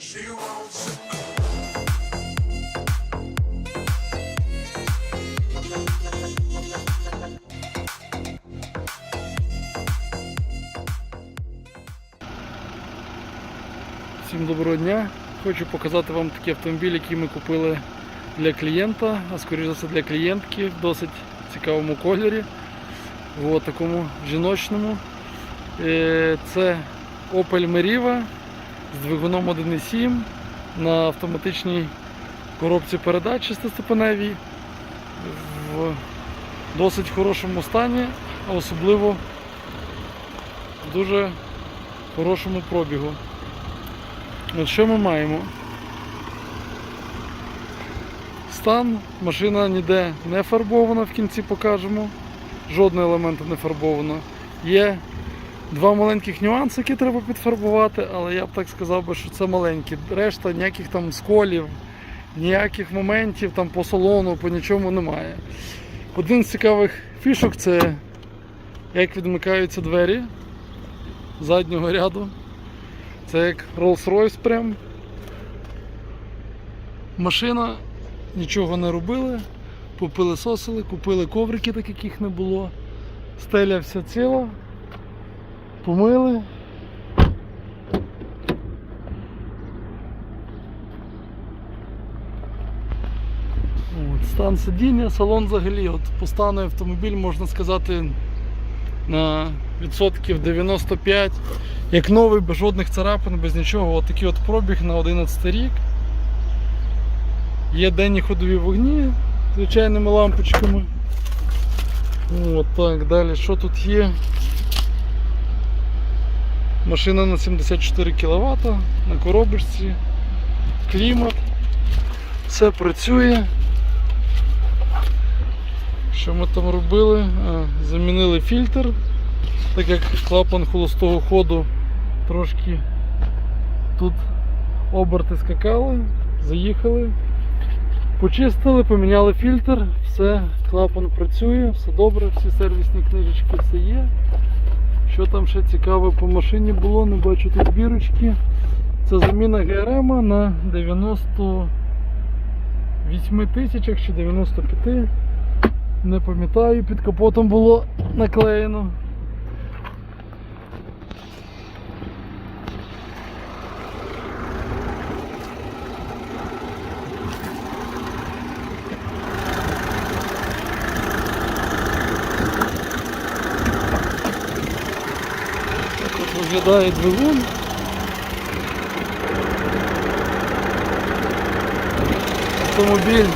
Всім доброго дня. Хочу показати вам такий автомобіль, який ми купили для клієнта, а скоріш за все для клієнтки в досить цікавому кольорі. В такому жіночному. Е, Це Opel Meriva з двигуном 1.7 на автоматичній коробці передач шестиступеневій в досить хорошому стані, а особливо в дуже хорошому пробігу. От що ми маємо? Стан, машина ніде не фарбована, в кінці покажемо. Жодного елементу не фарбовано. Є два маленьких нюанси, які треба підфарбувати, але я б так сказав би, що це маленькі. Решта ніяких там сколів, ніяких моментів там по салону, по нічому немає. Один з цікавих фішок це як відмикаються двері заднього ряду. Це як Rolls-Royce прям. Машина, нічого не робили, попилисосили, купили коврики, так яких не було. Стеля вся ціла, помили. От, стан сидіння, салон взагалі, от по автомобіль можна сказати на відсотків 95, як новий, без жодних царапин, без нічого. От такий от пробіг на 11 рік. Є денні ходові вогні звичайними лампочками. От так, далі що тут є? Машина на 74 кВт на коробочці, клімат, все працює. Що ми там робили? А, замінили фільтр, так як клапан холостого ходу трошки тут оберти скакали, заїхали, почистили, поміняли фільтр, все, клапан працює, все добре, всі сервісні книжечки, все є. Що там ще цікаве по машині було, не бачу тут бірочки. Це заміна ГРМ на 98 тисячах чи 95. Не пам'ятаю, під капотом було наклеєно. Так от виглядає двигун. Автомобіль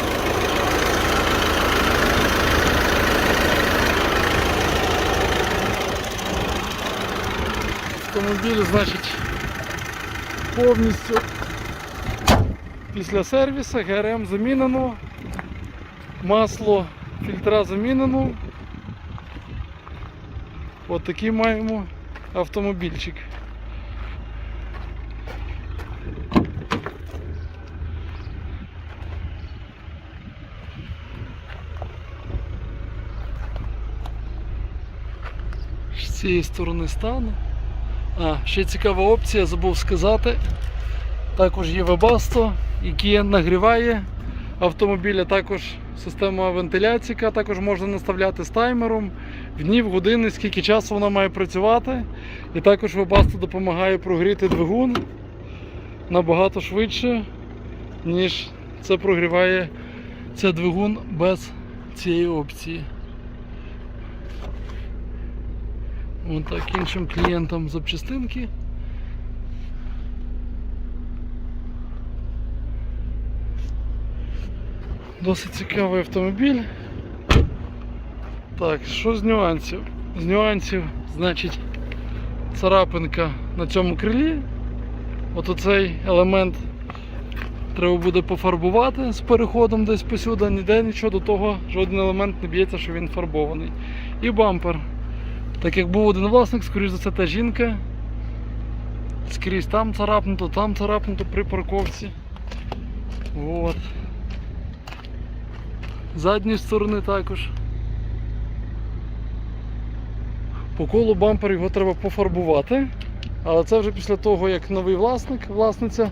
Автомобіль, значить, повністю після сервісу ГРМ замінено, масло фільтра замінено. От такий маємо автомобільчик. З цієї сторони стану. А, ще цікава опція, забув сказати. Також є Webasto, який нагріває автомобіль, а також система вентиляції, яка також можна наставляти з таймером в дні, в години, скільки часу вона має працювати. І також Webasto допомагає прогріти двигун набагато швидше, ніж це прогріває цей двигун без цієї опції. Вон так іншим клієнтам запчастинки. Досить цікавий автомобіль. Так, що з нюансів? З нюансів, значить, царапинка на цьому крилі. От оцей елемент треба буде пофарбувати з переходом десь посюди, ніде нічого до того, жоден елемент не б'ється, що він фарбований. І бампер. Так як був один власник, скоріш за це та жінка. Скрізь там царапнуто, там царапнуто при парковці. От. З задньої сторони також. По колу бампер його треба пофарбувати. Але це вже після того, як новий власник, власниця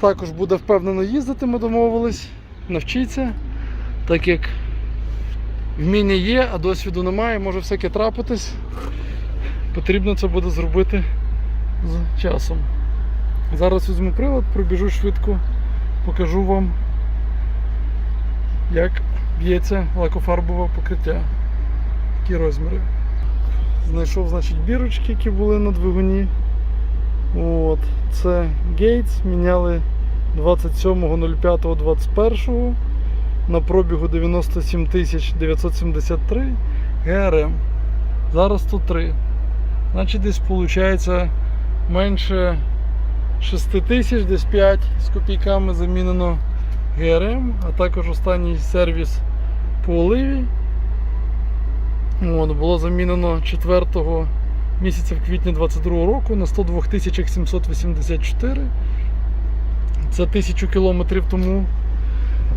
також буде впевнено їздити, ми домовились, навчиться, так як вміння є, а досвіду немає, може всяке трапитись. Потрібно це буде зробити з часом. Зараз візьму прилад, пробіжу швидко, покажу вам, як б'ється лакофарбове покриття. Такі розміри. Знайшов, значить, бірочки, які були на двигуні. От. Це Gates, міняли 27.05.21 на пробігу 97 973 ГРМ. Зараз 103. Значить десь виходить менше 6 тисяч, десь 5 з копійками замінено ГРМ, а також останній сервіс по оливі. От, було замінено 4 місяця в квітні 22 року на 102 784. Це 1000 кілометрів тому.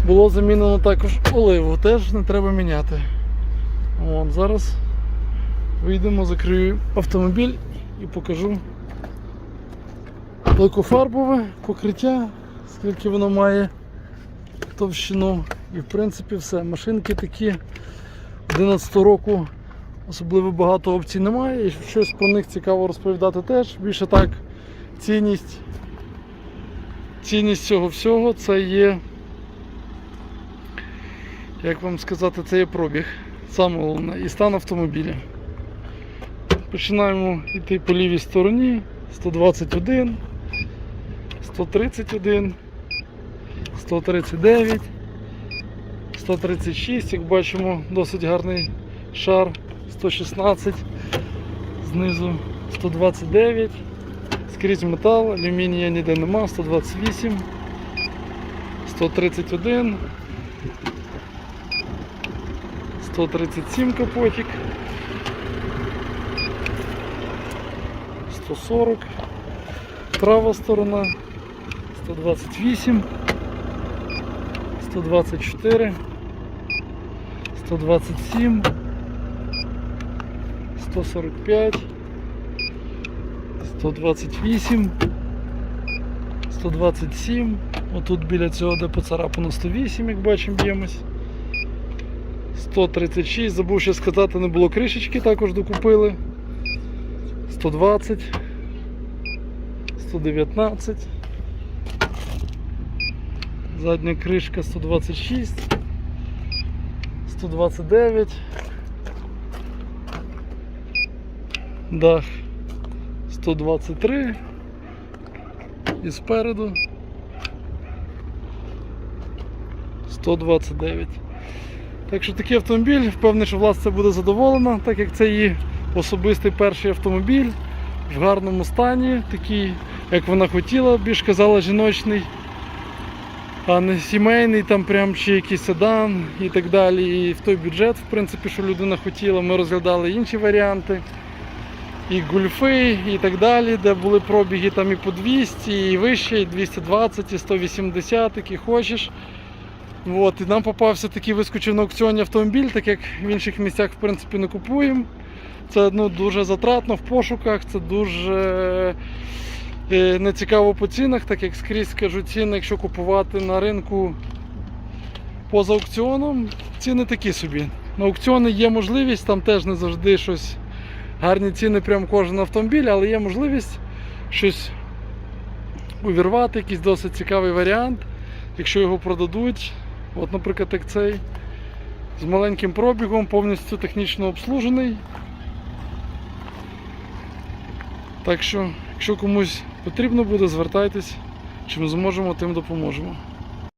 Було замінено також оливу, теж не треба міняти. От, зараз вийдемо, закрию автомобіль і покажу лакофарбове покриття, скільки воно має товщину. І в принципі все. Машинки такі 11 року особливо багато опцій немає. І щось про них цікаво розповідати теж. Більше так, цінність. Цінність цього всього це є, як вам сказати, це є пробіг. Саме головне, і стан автомобіля. Починаємо йти по лівій стороні. 121, 131, 139, 136, як бачимо, досить гарний шар, 116, знизу 129, скрізь метал, алюмінія ніде нема, 128, 131, 137 капотик. 140, права сторона, 128, 124, 127, 145, 128, 127. Отут біля цього, де поцарапано 108, як бачимо, б'ємось. 136, забув ще сказати, не було кришечки, також докупили. 120, 119, задня кришка 126, 129, дах 123 і спереду 129. Так що такий автомобіль, впевнений, що власниця буде задоволена, так як це її особистий перший автомобіль в гарному стані, такий, як вона хотіла, більш казала жіночний, а не сімейний, там прям чи якийсь седан і так далі. І в той бюджет, в принципі, що людина хотіла, ми розглядали інші варіанти. І гульфи, і так далі, де були пробіги там і по 200, і вище, і 220, і 180, які хочеш. От, і нам попався такий вискочив на аукціоні автомобіль, так як в інших місцях в принципі не купуємо. Це ну, дуже затратно в пошуках, це дуже е, нецікаво по цінах, так як скрізь скажу ціни, якщо купувати на ринку поза аукціоном, ціни такі собі. На аукціони є можливість, там теж не завжди щось гарні ціни, прям кожен автомобіль, але є можливість щось увірвати, якийсь досить цікавий варіант, якщо його продадуть. От, наприклад, як цей з маленьким пробігом, повністю технічно обслужений. Так що, якщо комусь потрібно буде, звертайтесь, чим зможемо, тим допоможемо.